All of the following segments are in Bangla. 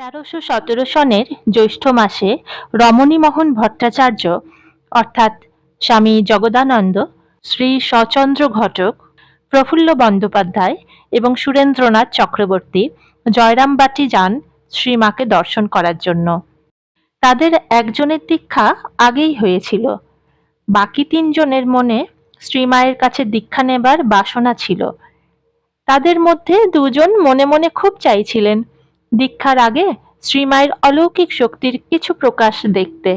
তেরোশো সতেরো সনের জ্যৈষ্ঠ মাসে রমণীমোহন ভট্টাচার্য, অর্থাৎ স্বামী জগদানন্দ, শ্রী সচন্দ্র ঘটক, প্রফুল্ল বন্দ্যোপাধ্যায় এবং সুরেন্দ্রনাথ চক্রবর্তী জয়রামবাটি যান শ্রীমাকে দর্শন করার জন্য। তাদের একজনের দীক্ষা আগেই হয়েছিল। বাকি তিনজনের মনে শ্রীমায়ের কাছে দীক্ষা নেবার বাসনা ছিল। তাদের মধ্যে দুজন মনে মনে খুব চাইছিলেন। দীক্ষার আগে শ্রীমায়ের অলৌকিক শক্তির কিছু প্রকাশ দেখতে।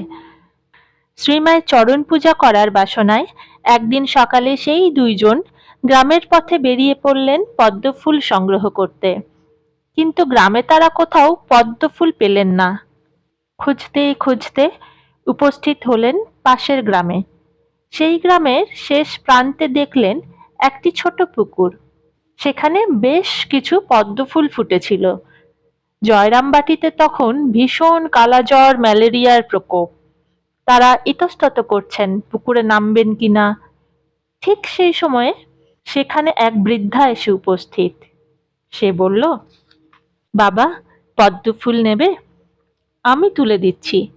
শ্রীমায়ের চরণ পূজা করার বাসনায় একদিন সকালে সেই দুইজন গ্রামের পথে বেরিয়ে পড়লেন পদ্মফুল সংগ্রহ করতে। কিন্তু গ্রামে তারা কোথাও পদ্মফুল পেলেন না। খুঁজতে খুঁজতে উপস্থিত হলেন পাশের গ্রামে। সেই গ্রামের শেষ প্রান্তে দেখলেন একটি ছোট পুকুর। সেখানে বেশ কিছু পদ্মফুল ফুটেছিল। জয়রামবাটিতে তখন ভীষণ কালাজ্বর ম্যালেরিয়ার প্রকোপ। তারা ইতস্তত করছেন, পুকুরে নামবেন কিনা। ঠিক সেই সময়ে সেখানে এক বৃদ্ধা এসে উপস্থিত। সে বলল, বাবা, পদ্ম ফুল নেবে? আমি তুলে দিচ্ছি।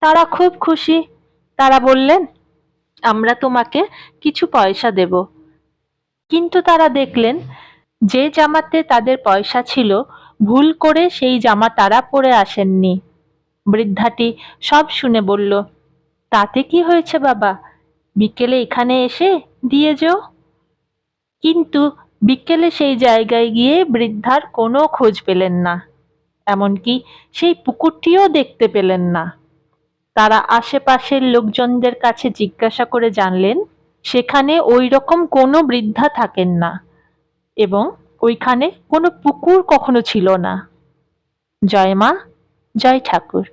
তারা খুব খুশি। তারা বললেন, আমরা তোমাকে কিছু পয়সা দেব। কিন্তু তারা দেখলেন, যে জামাতে তাদের পয়সা ছিল ভুল করে সেই জামা তারা পরে আসেননি। বৃদ্ধাটি সব শুনে বলল, তাতে কি হয়েছে বাবা? বিকেলে এখানে এসে দিয়ে যেও। কিন্তু বিকেলে সেই জায়গায় গিয়ে বৃদ্ধার কোনো খোঁজ পেলেন না, এমনকি সেই পুকুরটিও দেখতে পেলেন না। তারা আশেপাশের লোকজনদের কাছে জিজ্ঞাসা করে জানলেন, সেখানে ওই রকম কোনো বৃদ্ধা থাকেন না এবং ওইখানে কোনো পুকুর কখনো ছিল না। জয় মা জয় ঠাকুর।